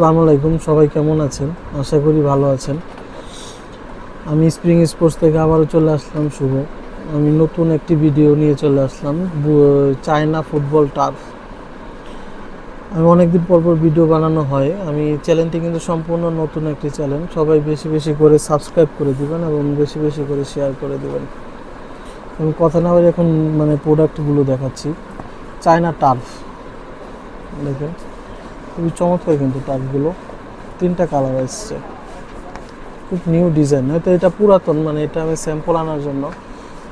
আসসালামু আলাইকুম, সবাই কেমন আছেন? আশা করি ভালো আছেন। আমি স্প্রিং স্পোর্টস থেকে আবারও চলে আসলাম, শুভ। আমি নতুন একটি ভিডিও নিয়ে চলে আসলাম চায়না ফুটবল টার্ফ আমি অনেকদিন পর পর ভিডিও বানানো হয়। আমি চ্যানেলটি কিন্তু সম্পূর্ণ নতুন একটি চ্যানেল সবাই বেশি বেশি করে সাবস্ক্রাইব করে দিবেন এবং বেশি বেশি করে শেয়ার করে দিবেন। আমি কথা না বলে এখন মানে প্রোডাক্টগুলো দেখাচ্ছি। চায়না টার্ফ দেখেন। খুবই চমৎকার কিন্তু টার্ফগুলো তিনটা কালার এসছে। খুব নিউ ডিজাইন হয়তো এটা পুরাতন মানে এটা আমি স্যাম্পল আনার জন্য।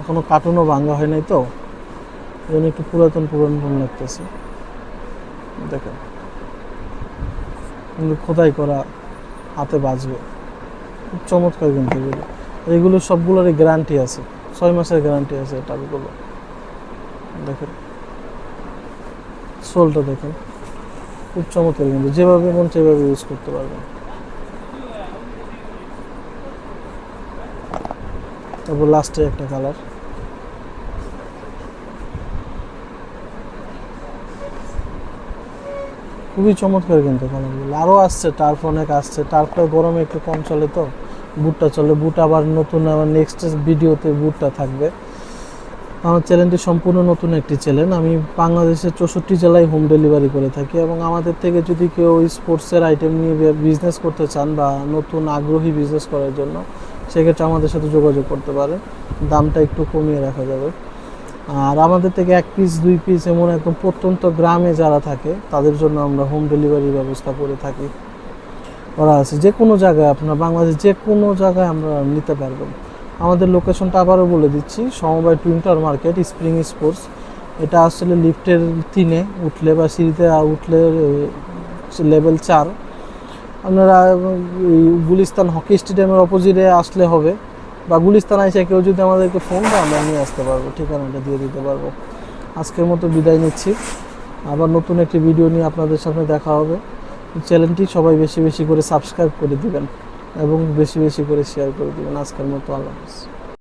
এখনও কার্টুনও ভাঙা হয় নাই তো। জন্য একটু পুরাতন পুরাতন লাগতেছে। দেখেন। কিন্তু খোদাই করা হাতে বাজবে। খুব চমৎকার কিন্তু এগুলো। এগুলো সবগুলোরই গ্যারান্টি আছে। ছয় মাসের গ্যারান্টি আছে টার্ফগুলো দেখেন। সোলটা দেখেন। খুব চমৎকার কিন্তু, যেভাবে মন সেভাবে ইউজ করতে পারবেন। তারপর লাস্টে একটা কালার খুবই চমৎকার কিন্তু কালারগুলো আরও আসছে টার্ফ অনেক আসছে। টার্ফটা গরমে একটু কম চলে তো। বুটটা চলে, বুট আবার নতুন আবার নেক্সট ভিডিওতে বুটটা থাকবে। আমার চ্যানেলটি সম্পূর্ণ নতুন একটি চ্যানেল আমি বাংলাদেশের চৌষট্টি জেলায় হোম ডেলিভারি করে থাকি এবং আমাদের থেকে যদি কেউ স্পোর্টসের আইটেম নিয়ে বিজনেস করতে চান বা নতুন আগ্রহী বিজনেস করার জন্য, সেক্ষেত্রে আমাদের সাথে যোগাযোগ করতে পারে। দামটা একটু কমিয়ে রাখা যাবে। আর আমাদের থেকে এক পিস দুই পিস এমন একদম প্রত্যন্ত গ্রামে যারা থাকে, তাদের জন্য আমরা হোম ডেলিভারির ব্যবস্থা করে থাকি। করা আছে। যে কোনো জায়গায় আপনার বাংলাদেশ যে কোনো জায়গায় আমরা নিতে পারবেন আমাদের লোকেশনটা আবারও বলে দিচ্ছি, সমবায় টুইন্টার মার্কেট স্প্রিং স্পোর্টস এটা আসলে লিফটের তিনে, উঠলে বা সিঁড়িতে উঠলে লেভেল চার। আপনারা গুলিস্তান হকি স্টেডিয়ামের অপোজিটে আসলে হবে। বা গুলিস্তান আইসা কেউ যদি আমাদেরকে ফোন দেয়, আমরা নিয়ে আসতে পারব, ঠিকানাটা দিয়ে দিতে পারব। আজকের মতো বিদায় নিচ্ছি। আবার নতুন একটি ভিডিও নিয়ে আপনাদের সামনে দেখা হবে। চ্যানেলটি সবাই বেশি বেশি করে সাবস্ক্রাইব করে দিবেন। এবং বেশি বেশি করে শেয়ার করে দেবেন। আজকের মতো আল্লাহ হাফিজ।